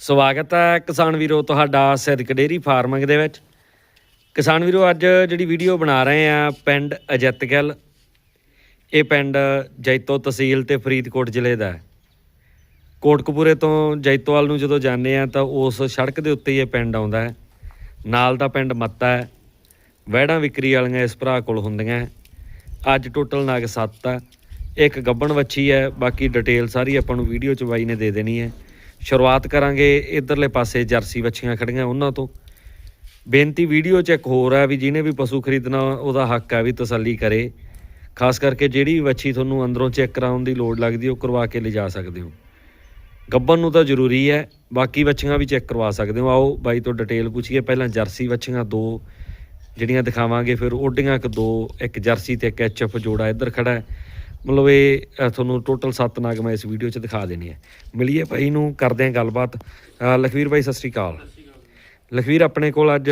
ਸਵਾਗਤ ਹੈ ਕਿਸਾਨ ਵੀਰੋ ਤੁਹਾਡਾ ਸਿੱਧਕ ਡੇਰੀ ਫਾਰਮਿੰਗ ਦੇ ਵਿੱਚ। ਕਿਸਾਨ ਵੀਰੋ, ਅੱਜ ਜਿਹੜੀ ਵੀਡੀਓ ਬਣਾ ਰਹੇ ਆ ਪਿੰਡ ਅਜਤਗਲ। ਇਹ ਪਿੰਡ ਜੈਤੋ ਤਹਿਸੀਲ ਤੇ ਫਰੀਦਕੋਟ ਜ਼ਿਲ੍ਹੇ ਦਾ ਹੈ। ਕੋਟਕਪੂਰੇ ਤੋਂ ਜੈਤੋਵਾਲ ਨੂੰ ਜਦੋਂ ਜਾਂਦੇ ਆ ਤਾਂ ਉਸ ਸੜਕ ਦੇ ਉੱਤੇ ਹੀ ਇਹ ਪਿੰਡ ਆਉਂਦਾ ਹੈ। ਨਾਲ ਦਾ ਪਿੰਡ ਮੱਤਾ ਹੈ। ਵਹਿੜਾਂ ਵਿਕਰੀ ਵਾਲੀਆਂ ਇਸ ਭਰਾ ਕੋਲ ਹੁੰਦੀਆਂ ਹੈ। ਅੱਜ ਟੋਟਲ ਨਾਗ 7 ਆ ਇੱਕ ਗੱਬਣ ਵੱਛੀ ਹੈ। ਬਾਕੀ ਡਿਟੇਲ ਸਾਰੀ ਆਪਾਂ ਨੂੰ ਵੀਡੀਓ ਚ ਬਾਈ ਨੇ ਦੇ ਦੇਣੀ ਹੈ। ਸ਼ੁਰੂਆਤ ਕਰਾਂਗੇ ਇਧਰਲੇ ਪਾਸੇ ਜਰਸੀ ਵੱਛੀਆਂ ਖੜੀਆਂ ਉਹਨਾਂ ਤੋਂ। ਬੇਨਤੀ ਵੀਡੀਓ 'ਚ ਇੱਕ ਹੋਰ ਹੈ ਵੀ ਜਿਹਨੇ ਵੀ ਪਸ਼ੂ ਖਰੀਦਣਾ, ਉਹਦਾ ਹੱਕ ਹੈ ਵੀ ਤਸੱਲੀ ਕਰੇ। ਖਾਸ ਕਰਕੇ ਜਿਹੜੀ ਵੀ ਵੱਛੀ ਤੁਹਾਨੂੰ ਅੰਦਰੋਂ ਚੈੱਕ ਕਰਾਉਣ ਦੀ ਲੋੜ ਲੱਗਦੀ ਉਹ ਕਰਵਾ ਕੇ ਲਿਜਾ ਸਕਦੇ ਹੋ। ਗੱਬਨ ਨੂੰ ਤਾਂ ਜ਼ਰੂਰੀ ਹੈ, ਬਾਕੀ ਵੱਛੀਆਂ ਵੀ ਚੈੱਕ ਕਰਵਾ ਸਕਦੇ ਹੋ। ਆਓ ਬਾਈ ਤੋਂ ਡਿਟੇਲ ਪੁੱਛੀਏ, ਪਹਿਲਾਂ ਜਰਸੀ ਵੱਛੀਆਂ ਦੋ ਜਿਹੜੀਆਂ ਦਿਖਾਵਾਂਗੇ, ਫਿਰ ਓਡੀਆਂ ਇੱਕ ਦੋ, ਇੱਕ ਜਰਸੀ ਤੇ ਇੱਕ ਐਚਐਫ ਜੋੜਾ ਇੱਧਰ ਖੜਾ ਹੈ। ਮਤਲਬ ਇਹ ਤੁਹਾਨੂੰ ਟੋਟਲ 7 ਨਾਗ ਮੈਂ ਇਸ ਵੀਡੀਓ 'ਚ ਦਿਖਾ ਦੇਣੀ ਹੈ ਮਿਲੀਏ ਭਾਈ ਨੂੰ, ਕਰਦੇ ਹਾਂ ਗੱਲਬਾਤ। ਲਖਵੀਰ ਭਾਈ, ਸਤਿ ਸ਼੍ਰੀ ਅਕਾਲ। ਲਖਵੀਰ, ਆਪਣੇ ਕੋਲ ਅੱਜ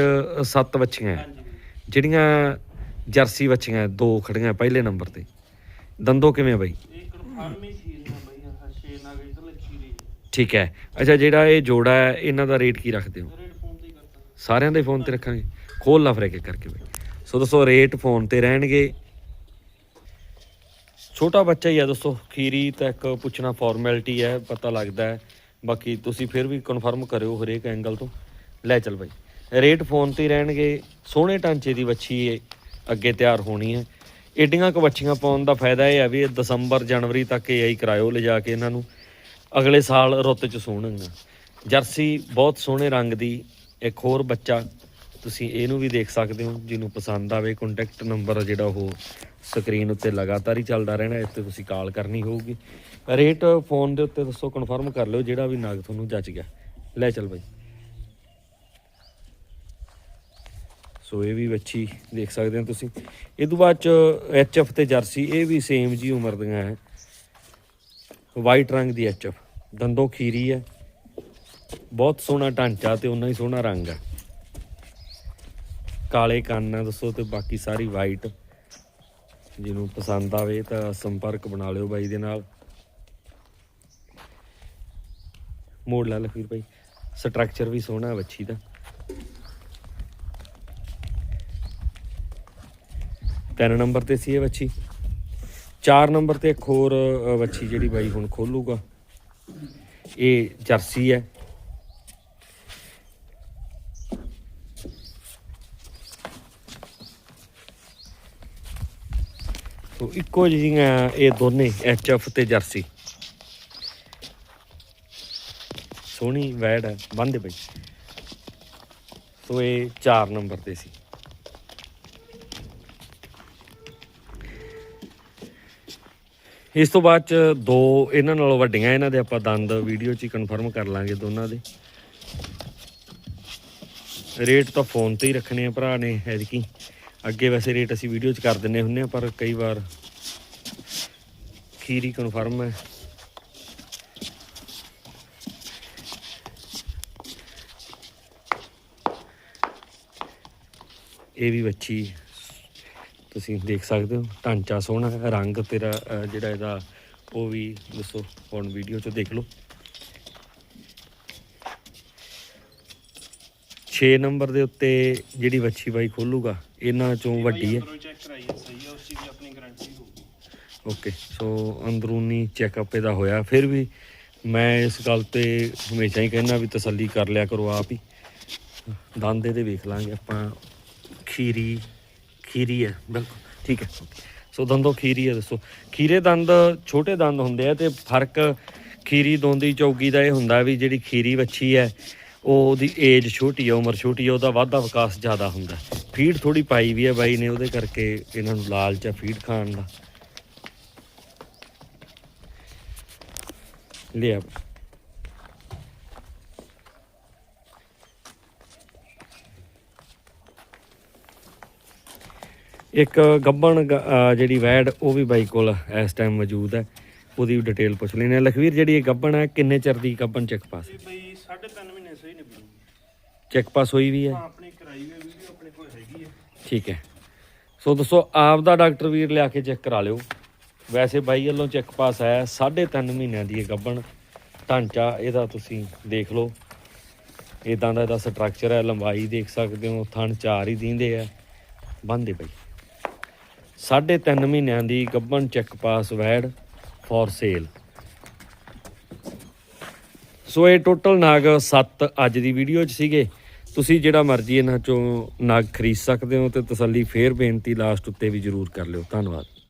7 ਵੱਛੀਆਂ ਹੈ ਜਿਹੜੀਆਂ ਜਰਸੀ ਵੱਛੀਆਂ ਦੋ ਖੜੀਆਂ ਪਹਿਲੇ ਨੰਬਰ ਤੇ। ਦੰਦੋ ਕਿਵੇਂ ਬਾਈ? ਠੀਕ ਹੈ ਅੱਛਾ, ਜਿਹੜਾ ਇਹ ਜੋੜਾ ਹੈ ਇਹਨਾਂ ਦਾ ਰੇਟ ਕੀ ਰੱਖਦੇ ਹੋ? ਸਾਰਿਆਂ ਦੇ ਫੋਨ ਤੇ ਰੱਖਾਂਗੇ। ਖੋਲ ਲਾ ਫਿਰ ਇੱਕ ਕਰਕੇ ਬਾਈ। ਸੋ ਦੱਸੋ ਰੇਟ ਫੋਨ ਤੇ ਰਹਿਣਗੇ। ਛੋਟਾ ਬੱਚਾ ਹੀ ਆ ਦੋਸਤੋ, ਖੀਰੀ ਤੱਕ ਪੁੱਛਣਾ ਫਾਰਮੈਲਿਟੀ ਹੈ, ਪਤਾ ਲੱਗਦਾ ਹੈ। ਬਾਕੀ ਤੁਸੀਂ ਫਿਰ ਵੀ ਕਨਫਰਮ ਕਰਿਓ ਹਰੇਕ ਐਂਗਲ ਤੋਂ। ਲੈ ਚੱਲ ਬਾਈ। ਰੇਟ ਫੋਨ ਤੇ ਰਹਿਣਗੇ, ਸੋਹਣੇ ਢਾਂਚੇ ਦੀ ਵੱਛੀ ਇਹ ਅੱਗੇ ਤਿਆਰ ਹੋਣੀ ਹੈ। ਏਡੀਆਂ ਕੁ ਵੱਛੀਆਂ ਪਾਉਣ ਦਾ ਫਾਇਦਾ ਇਹ ਹੈ ਵੀ ਇਹ ਦਸੰਬਰ, ਜਨਵਰੀ ਤੱਕ ਇਹ ਹੀ ਕਰਾਇਓ, ਲਿਜਾ ਕੇ ਇਹਨਾਂ ਨੂੰ। ਅਗਲੇ ਸਾਲ ਰੁੱਤ ਚ ਸੋਹਣਗੀਆਂ। ਜਰਸੀ ਬਹੁਤ ਸੋਹਣੇ ਰੰਗ ਦੀ ਇੱਕ ਹੋਰ ਬੱਚਾ ਤੁਸੀਂ ਇਹਨੂੰ ਵੀ ਦੇਖ ਸਕਦੇ ਹੋ, ਜਿਹਨੂੰ ਪਸੰਦ ਆਵੇ ਕੰਟੈਕਟ ਨੰਬਰ ਜਿਹੜਾ ਉਹ ਸਕਰੀਨ ਉੱਤੇ ਲਗਾਤਾਰ ਹੀ ਚੱਲਦਾ ਰਹਿਣਾ ਇਸ ਤੇ ਤੁਸੀਂ ਕਾਲ ਕਰਨੀ ਹੋਊਗੀ। ਰੇਟ ਫੋਨ ਦੇ ਉੱਤੇ ਦੱਸੋ ਕਨਫਰਮ ਕਰ ਲਿਓ, ਜਿਹੜਾ ਵੀ ਨਾਗ ਤੁਹਾਨੂੰ ਜੱਜ ਗਿਆ। ਲੈ ਚੱਲ ਬਾਈ। ਸੋ ਇਹ ਵੀ ਵੱਛੀ ਦੇਖ ਸਕਦੇ ਹੋ ਤੁਸੀਂ। ਇਹ ਤੋਂ ਬਾਅਦ ਚ ਐਚਐਫ ਤੇ ਜਰਸੀ, ਇਹ ਵੀ ਸੇਮ ਜੀ ਉਮਰ ਦੀਆਂ ਹੈ। ਵਾਈਟ ਰੰਗ ਦੀ ਐਚਐਫ ਦੰਦੋਂ ਖੀਰੀ ਹੈ। ਬਹੁਤ ਸੋਹਣਾ ਢਾਂਚਾ ਤੇ ਉਨਾ ਹੀ ਸੋਹਣਾ ਰੰਗ ਹੈ। ਕਾਲੇ ਕੰਨ ਆ ਦੱਸੋ ਤੇ ਬਾਕੀ ਸਾਰੀ ਵਾਈਟ ਜਿਹਨੂੰ ਪਸੰਦ ਆਵੇ ਤਾਂ ਸੰਪਰਕ ਬਣਾ ਲਿਓ ਬਾਈ ਦੇ ਨਾਲ। ਮੋੜ ਲਾ ਲਖਵੀਰ ਭਾਈ। ਸਟਰਕਚਰ ਵੀ ਸੋਹਣਾ ਹੈ ਵੱਛੀ ਦਾ। ਤਿੰਨ ਨੰਬਰ ਤੇ ਸੀ ਇਹ ਵੱਛੀ। ਚਾਰ ਨੰਬਰ ਤੇ ਇੱਕ ਹੋਰ ਅ, ਵੱਛੀ ਜਿਹੜੀ ਬਾਈ ਹੁਣ ਖੋਲੂਗਾ। ਇਹ ਜਰਸੀ ਹੈ। ਸੋ ਇੱਕੋ ਜਿਹੀਆਂ ਇਹ ਦੋਨੇ ਐਚਐਫ ਤੇ ਜਰਸੀ। ਸੋਹਣੀ ਵੈੜ ਹੈ ਬੰਦੇ ਬਈ ਸੋ ਇਹ 4 ਨੰਬਰ ਤੇ ਸੀ। ਇਸ ਤੋਂ ਬਾਅਦ ਚ ਦੋ ਇਹਨਾਂ ਨਾਲੋਂ ਵੱਡੀਆਂ ਇਹਨਾਂ ਦੇ ਆਪਾਂ ਦੰਦ ਵੀਡੀਓ 'ਚ ਹੀ ਕਨਫਰਮ ਕਰ ਲਾਂਗੇ ਦੋਨਾਂ ਦੇ। ਰੇਟ ਤਾਂ ਫੋਨ ਤੇ ਹੀ ਰੱਖਣੇ ਆ ਭਰਾ ਨੇ, ਐਤਕੀ। ਅੱਗੇ ਵੈਸੇ ਰੇਟ ਅਸੀਂ ਵੀਡੀਓ 'ਚ ਕਰ ਦਿੰਨੇ ਹੁੰਨੇ ਆ ਪਰ ਕਈ ਵਾਰ ਖੀਰੀ ਕਨਫਰਮ ਹੈ। ਇਹ ਵੀ ਵੱਛੀ ਤੁਸੀਂ ਦੇਖ ਸਕਦੇ ਹੋ ਢਾਂਚਾ ਸੋਹਣਾ ਹੈ, ਰੰਗ ਤੇਰਾ ਜਿਹੜਾ ਇਹਦਾ ਉਹ ਵੀ ਦੱਸੋ ਹੁਣ ਵੀਡੀਓ 'ਚ ਦੇਖ ਲਓ। 6 ਨੰਬਰ ਦੇ ਉੱਤੇ ਜਿਹੜੀ ਵੱਛੀ ਬਾਈ ਖੋਲੂਗਾ ਇਹਨਾਂ ਚੋਂ ਵੱਡੀ ਹੈ। ਚੈੱਕ ਕਰਾਈ ਹੈ ਸਹੀ ਹੈ ਉਸ ਚੀਜ਼ ਦੀ ਆਪਣੀ ਗਾਰੰਟੀ ਹੋਊਗੀ। ਓਕੇ ਸੋ ਅੰਦਰੂਨੀ ਚੈੱਕਅਪ ਇਹਦਾ ਹੋਇਆ। ਫਿਰ ਵੀ ਮੈਂ ਇਸ ਗੱਲ ਤੇ ਹਮੇਸ਼ਾ ਹੀ ਕਹਿੰਦਾ ਵੀ ਤਸੱਲੀ ਕਰ ਲਿਆ ਕਰੋ ਆਪ ਹੀ। ਦੰਦ ਇਹਦੇ ਵੇਖ ਲਾਂਗੇ ਆਪਾਂ। ਖੀਰੀ ਖੀਰੀ ਹੈ ਬਿਲਕੁਲ ਠੀਕ ਹੈ। ਸੋ ਦੰਦੋਂ ਖੀਰੀ ਹੈ ਦੱਸੋ। ਖੀਰੇ ਦੰਦ ਛੋਟੇ ਦੰਦ ਹੁੰਦੇ ਆ ਤੇ ਫ਼ਰਕ ਖੀਰੀ ਦੋਂਦੀ ਚੌਗੀ ਦਾ ਇਹ ਹੁੰਦਾ ਵੀ ਜਿਹੜੀ ਖੀਰੀ ਵੱਛੀ ਹੈ ਉਹ ਉਹਦੀ ਏਜ ਛੋਟੀ ਹੈ ਉਮਰ ਛੋਟੀ ਹੈ ਉਹਦਾ ਵਾਧਾ ਵਿਕਾਸ ਜ਼ਿਆਦਾ ਹੁੰਦਾ। ਫੀਡ ਥੋੜੀ ਪਾਈ ਵੀ ਹੈ ਬਾਈ ਨੇ, ਉਹਦੇ ਕਰਕੇ ਇਹਨਾਂ ਨੂੰ ਲਾਲਚ ਹੈ ਫੀਡ ਖਾਣ ਦਾ। ਲਿਆ। ਇੱਕ ਗੱਬਣ ਜਿਹੜੀ ਵੈਡ ਉਹ ਵੀ ਬਾਈ ਕੋਲ ਇਸ ਟਾਈਮ ਮੌਜੂਦ ਹੈ। ਉਹਦੀ ਵੀ ਡਿਟੇਲ ਪੁੱਛ ਲੈਣੇ ਆ ਲਖਵੀਰ, ਜਿਹੜੀ ਇਹ ਗੱਬਣ ਹੈ, ਕਿੰਨੇ ਚਿਰ ਦੀ ਗੱਬਣ ਚੈੱਕ ਪਾਸ? ਇਹ ਬਈ 3.5 ਮਹੀਨੇ ਸਹੀ ਨਿਕਲੂਗੀ ਚੈੱਕ ਪਾਸ ਹੋਈ ਵੀ ਹਾਂ। ਆਪਣੀ ਕਰਾਈ ਹੋਈ ਵੀਡੀਓ ਆਪਣੇ ਕੋਲ ਹੈਗੀ ਹੈ। ਠੀਕ ਹੈ। ਸੋ ਦੋਸਤੋ ਆਪ ਦਾ ਡਾਕਟਰ ਵੀਰ ਲਿਆ ਕੇ ਚੈੱਕ ਕਰਾ ਲਿਓ। ਵੈਸੇ ਬਾਈ ਵੱਲੋਂ ਚੈੱਕ ਪਾਸ ਆਇਆ 3.5 ਮਹੀਨਿਆਂ ਦੀ ਇਹ ਗੱਬਣ ਢਾਂਚਾ ਇਹਦਾ ਤੁਸੀਂ ਦੇਖ ਲਓ। ਇਦਾਂ ਦਾ ਇਹਦਾ ਸਟਰਕਚਰ ਹੈ ਲੰਬਾਈ ਦੇਖ ਸਕਦੇ ਹੋ ਥਣ ਚਾਰ ਹੀ ਦਿੰਦੇ ਆ। ਬੰਦੇ ਬਈ। ਸਾਢੇ ਤਿੰਨ ਮਹੀਨਿਆਂ ਦੀ ਗੱਬਨ ਚੈੱਕ ਪਾਸ ਵੈੜ ਫॉर ਸੇਲ। ਸੋ ਇਹ ਟੋਟਲ ਨਾਗ 7 ਅੱਜ ਦੀ ਵੀਡੀਓ 'ਚ ਸੀਗੇ। ਤੁਸੀਂ ਜਿਹੜਾ ਮਰਜ਼ੀ ਇਹਨਾਂ ਚੋਂ ਨਾਗ ਖਰੀਦ ਸਕਦੇ ਹੋ ਤੇ ਤਸੱਲੀ ਫੇਰ ਬੇਨਤੀ ਲਾਸਟ ਉੱਤੇ ਵੀ ਜਰੂਰ ਕਰ ਲਿਓ। ਧੰਨਵਾਦ।